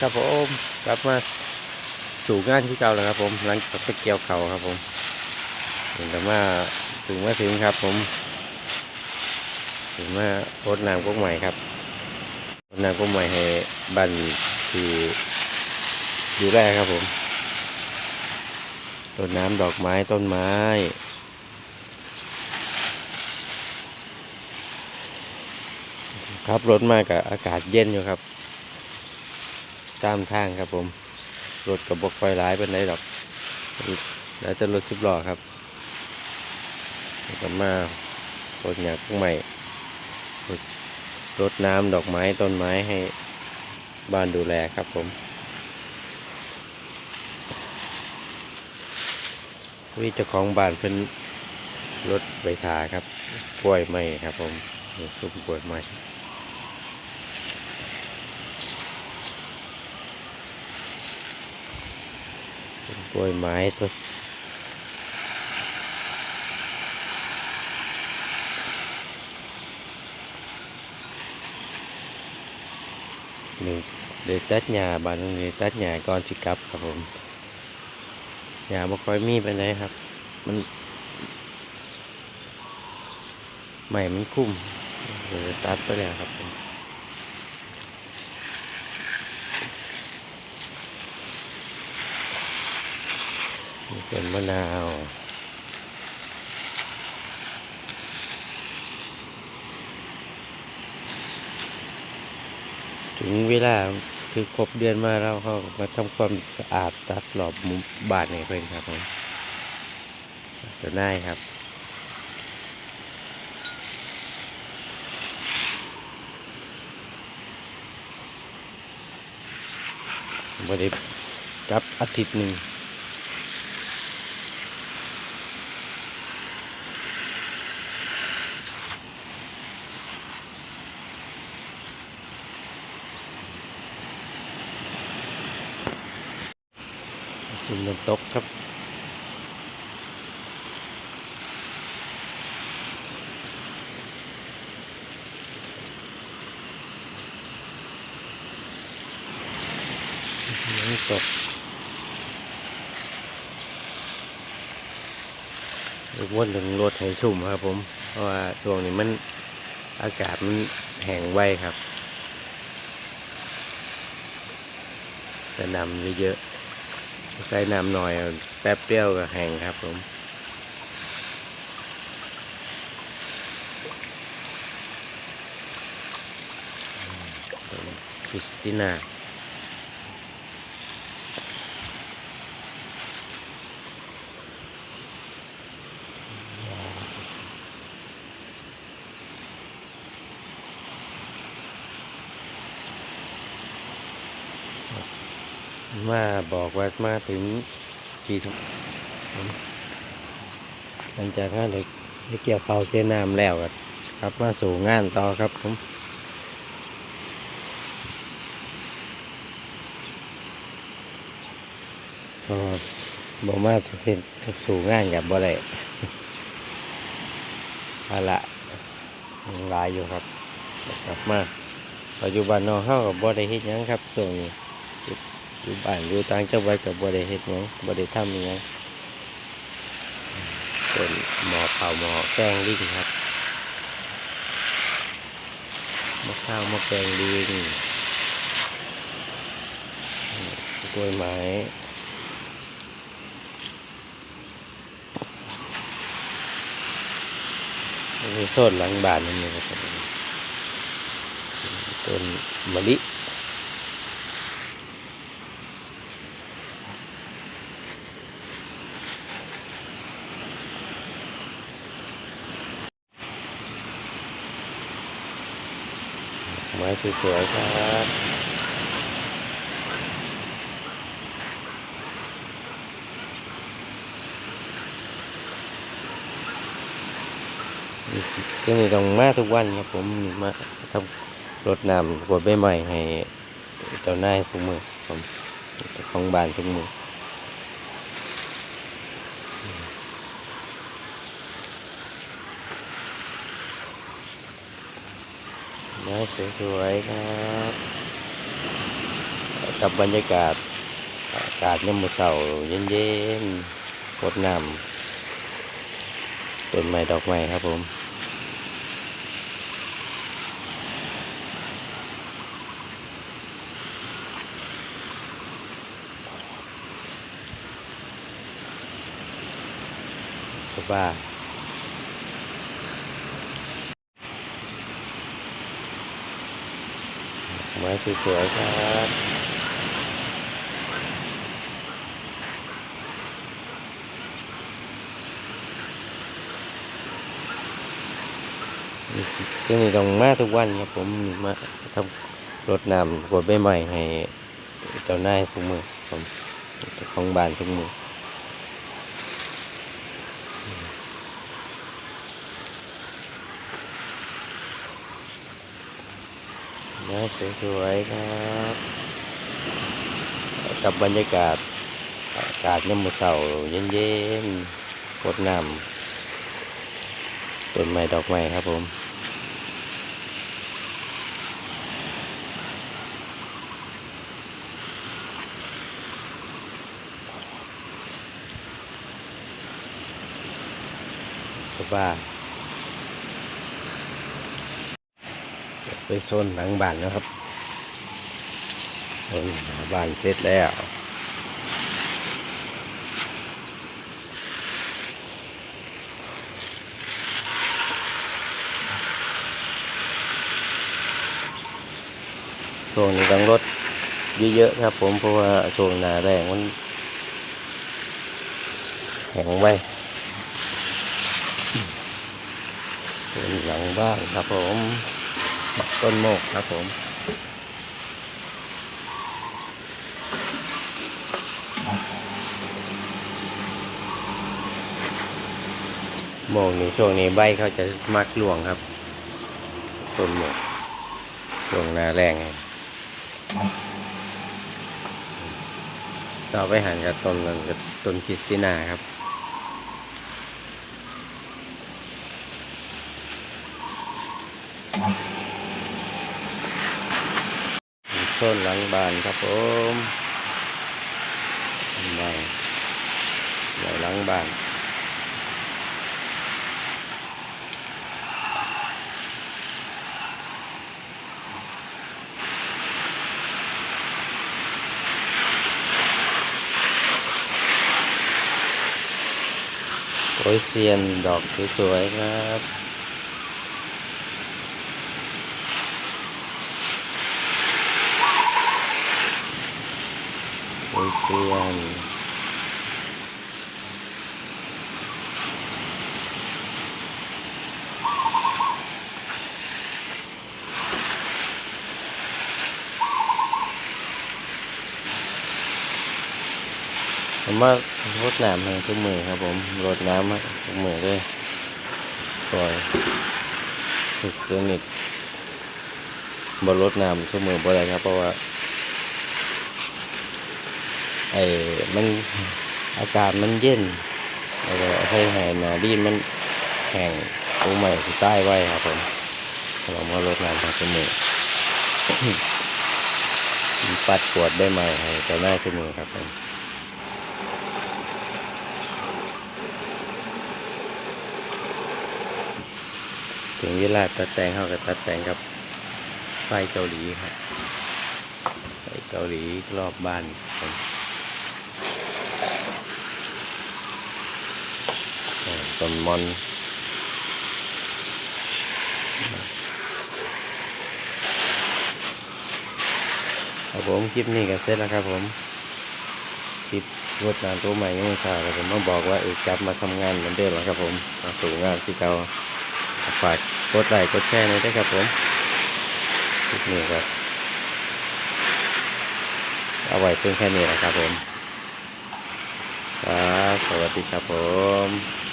ครับผมกลับมาสู่งานที่เก่าแล้วครับ ผมหลังจากไปเกี่ยวเข่าครับ ผมถึงแต่มาถึงมาถึงครับ ผมถึงมาโพดน้ำพวกใหม่ครับโพดน้ำพวกใหม่ให้บันที่ดูแลครับ ผมต้นน้ำดอกไม้ต้นไม้ครับรถมากกับอากาศเย็นอยู่ครับ ตามทางครับผม รถกับบกไฟร้ายเป็นไรหรอกแล้วจะรถสิบล้อครับแล้วก็มารถหยากพวกใหม่รถน้ำดอกไม้ต้นไม้ให้บ้านดูแลครับผม วิเจ้าของบ้านเป็นรถใบทาครับกล้วยไม้ครับผมซุ้มกล้วยไม้ เป็นกล้วยไม้ต้นนี่เดี๋ยวตัดหญ้าบ้านนี้ตัดหญ้าก่อนสิกลับครับผมหญ้าบ่ค่อยมีไปไหนครับ มันใหม่มันคุ้มเดี๋ยวตัดไปแล้วครับผม นี่เป็นมะนาวถึงเวลาคือครบเดือนมาแล้วเขามาทำความสะอาดตัดหลอบมุมบานให้เพื่อนครับผมจะได้ครับบริกับอาทิตย์หนึ่ง สุนน้ำตกครับ น้ำตกรบกวนถึงรถให้ชุ่มครับผม เพราะว่าช่วงนี้มันอากาศมันแห้งไวครับแต่น้ำเยอะๆ ใส่น้ำหน่อยแป๊บเดียวก็แห้งครับผมคริสติน่า มาบอกว่ามาถึงกี่ทุ่มหลังจากนั้นเลยได้เกี่ยวเขาเกี่ยวน้ำแล้วก็ครับมาสู่งานต่อครับผมก็บอกมาสู่เห็นสู่งานกับบ่ได้เอาละยังหลายอยู่ครับกลับมาปัจจุบันน้องเข้ากับบ่ได้เฮ็ดยังครับส่วนนี้ อยู่บ้านอยู่ต่างจังหวัดกับบริเฮ็ดหยังบริทำหยังเป็นหมอข้าวหมอแกงลิงครับมอข้าวมอแกงลิงกล้วยไม้นี่โซนหลังบ้านนั่นเองครับต้นมะลิ สวยๆครับก็นี่ต้องมาทุกวันครับผมมาทำรดน้ำกดใบใหม่ให้เจ้านายทุกมือผมของบ้านทุกมือ ไม้สวยๆครับกับบรรยากาศอากาศยามมื้อเช้าเย็นๆกดน้ำต้นไม้ดอกไม้ครับผมสบา ไม้สวยๆครับที่นี่ต้องมาทุกวันครับผมมาทำรดน้ำกดใบใหม่ให้เจ้านายทุกมือผมของบ้านทุกมือ นะสวยๆครับกับบรรยากาศอากาศยามมื้อเช้าเย็นๆกดน้ำต้นไม้ดอกไม้ครับผมสบาย ไปโซนหลังบ้านนะครับโซนหลังบ้านเสร็จแล้วช่วงนี้ต้องรถเยอะๆครับ ผมเพราะว่าช่วงหนาแรงมันแข็งไว้ส่วนหลังบ้านครับผม ต้นโมกครับผมโมกนี่ช่วงนี้ใบเขาจะมักหลวงครับ ต้นโมกช่วงหนาแรงต่อไปหันกับต้นกับต้นคริสตินาครับ โซนหลังบ้านครับผมบ้านหลังบ้านโอยเซียนดอกสวยๆครับโอย เซียนผมว่ารดน้ำให้ทุกมือครับผมรดน้ำทุกมือเลยปล่อยฝึกเรื่องนี้บรดน้ำทุกมือบ่ได้ครับเพราะว่า ไอ้มันอากาศมันเย็นแล้วก็ให้แห่นาดีนมันแห้งตรงใหม่ที่ใต้ไว้ครับผมเรามารดน้ำให้ทุกมือปัดปวดได้ไหมให้เจ้าหน้าชั่วมือครับผมถึงเวลาตัดแต่งเขาก็ตัดแต่งกับไฟเกาหลีครับไฟเกาหลีรอบบ้านผมอ่ ต้นมอนครับผมคลิปนี้ก็เสร็จแล้วครับผมคลิปรถน้ำตัวใหม่ยังไม่ทราบเลยผมมาบอกว่าเออกลับมาทำงานเหมือนเดิมแล้วครับผมมาสู่งานที่เก่าฝากกดไลค์กดแชร์หน่อยด้ครับผมคลิปนี้ก็เอาไว้เพียงแค่นี้นะครับผมครับสวัสดีครับผม